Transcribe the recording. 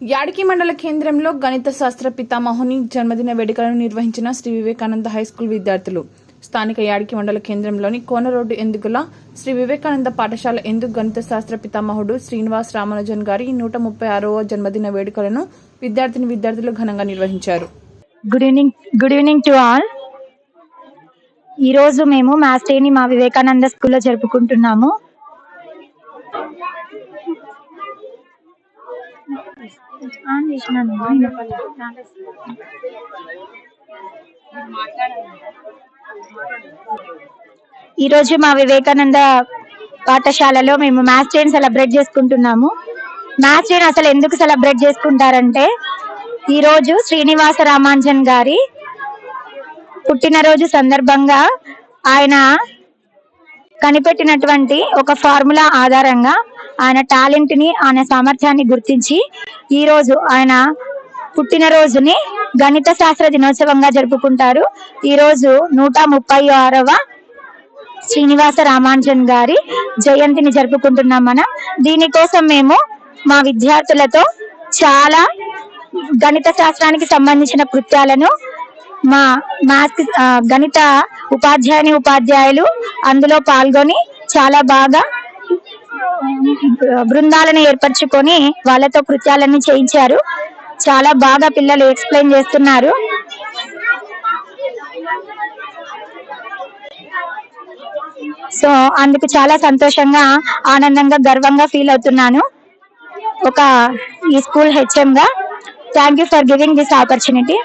యాడికి మండల కేంద్రంలో గణిత శాస్త్ర పితామహుని జన్మదిన వేడుకలను నిర్వహించిన శ్రీ వివేకానంద హైస్కూల్ విద్యార్థులు. స్థానిక యాడికి మండల కేంద్రంలోని కోన రోడ్డు ఎందుకుల శ్రీ వివేకానంద పాఠశాల ఎందుకు గణిత శాస్త్ర పితామహుడు శ్రీనివాస్ రామానుజన్ గారి నూట ముప్పై ఆరవ జన్మదిన వేడుకలను విద్యార్థిని విద్యార్థులు ఘనంగా నిర్వహించారు. Good evening good evening to all ఈరోజు మేము మ్యాథ్స్ డేని మా వివేకానంద స్కూల్లో జరుపుకుంటున్నాము. ఆన్ చేసినాను. ఈరోజు మా వివేకానంద పాఠశాలలో మేము మ్యాథ్స్ డేని సెలబ్రేట్ చేసుకుంటున్నాము మ్యాథ్స్ డేని అసలు ఎందుకు సెలబ్రేట్ చేసుకుంటారంటే ఈరోజు శ్రీనివాస రామాంజన్ గారి పుట్టినరోజు సందర్భంగా ఆయన కనిపెట్టినటువంటి ఒక ఫార్ములా ఆధారంగా ఆయన టాలెంట్ని ఆయన సామర్థ్యాన్ని గుర్తించి ఈ రోజు ఆయన పుట్టినరోజుని గణిత శాస్త్ర దినోత్సవంగా జరుపుకుంటారు. ఈ రోజు నూట ముప్పై ఆరవ శ్రీనివాస రామానుజన్ గారి జయంతిని జరుపుకుంటున్నాం మనం. దీనికోసం మేము మా విద్యార్థులతో చాలా గణిత శాస్త్రానికి సంబంధించిన కృత్యాలను మా మ్యాథ్స్ గణిత ఉపాధ్యాయుని ఉపాధ్యాయులు అందులో పాల్గొని చాలా బాగా బృందాలను ఏర్పరచుకొని వాళ్ళతో కృత్యాలను చేయించారు. చాలా బాగా పిల్లలు ఎక్స్ప్లెయిన్ చేస్తున్నారు. సో అందుకు చాలా సంతోషంగా ఆనందంగా గర్వంగా ఫీల్ అవుతున్నాను. ఒక ఈ స్కూల్ హెచ్ఎం గా thank you for giving this opportunity